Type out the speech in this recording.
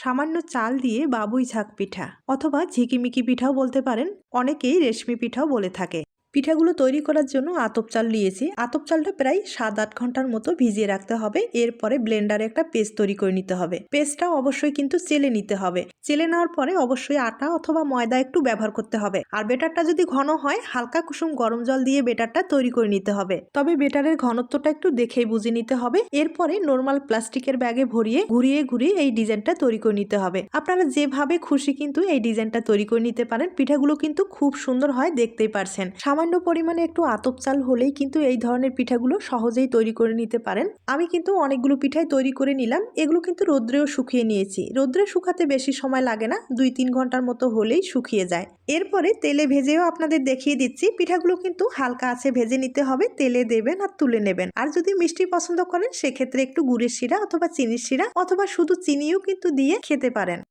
সামান্য চাল দিয়ে বাবুই ঝাঁক পিঠা, অথবা ঝিকিমিকি পিঠাও বলতে পারেন, অনেকেই রেশমি পিঠাও বলে থাকে। পিঠাগুলো তৈরি করার জন্য আতপ চাল নিয়েছি। আতপ চালটা প্রায় সাত আট ঘণ্টার মতো ভিজিয়ে রাখতে হবে। এরপরে ব্লেন্ডারে একটা পেস্ট তৈরি করে নিতে হবে। পেস্টটা অবশ্যই কিন্তু চেলে নিতে হবে। চেলে নেওয়ার পরে অবশ্যই আটা অথবা ময়দা একটু ব্যবহার করতে হবে। আর বেটারটা যদি ঘন হয়, হালকা কুসুম গরম জল দিয়ে বেটারটা তৈরি করে নিতে হবে। তবে বেটারের ঘনত্বটা একটু দেখেই বুঝে নিতে হবে। এরপরে নর্মাল প্লাস্টিকের ব্যাগে ভরিয়ে, ঘুরিয়ে ঘুরিয়ে এই ডিজাইনটা তৈরি করে নিতে হবে। আপনারা যেভাবে খুশি কিন্তু এই ডিজাইনটা তৈরি করে নিতে পারেন। পিঠাগুলো কিন্তু খুব সুন্দর হয়, দেখতেই পারছেন। সামান্য পরিমাণে একটু আতপ চাল হলেই কিন্তু এই ধরনের পিঠাগুলো সহজেই তৈরি করে নিতে পারেন। আমি কিন্তু অনেকগুলো পিঠাই তৈরি করে নিলাম। এগুলো কিন্তু রোদ্রেও শুকিয়ে নিয়েছি। রোদ্রে শুকাতে বেশি সময় লাগে না। দুই তিন ঘণ্টার মতো হলেই শুকিয়ে যায়। এরপরে তেলে ভেজেও আপনাদের দেখিয়ে দিচ্ছি। পিঠাগুলো কিন্তু হালকা আছে, ভেজে নিতে হবে। তেলে দেবেন আর তুলে নেবেন। আর যদি মিষ্টি পছন্দ করেন, সেক্ষেত্রে একটু গুড়ের শিরা অথবা চিনির শিরা অথবা শুধু চিনিও কিন্তু দিয়ে খেতে পারেন।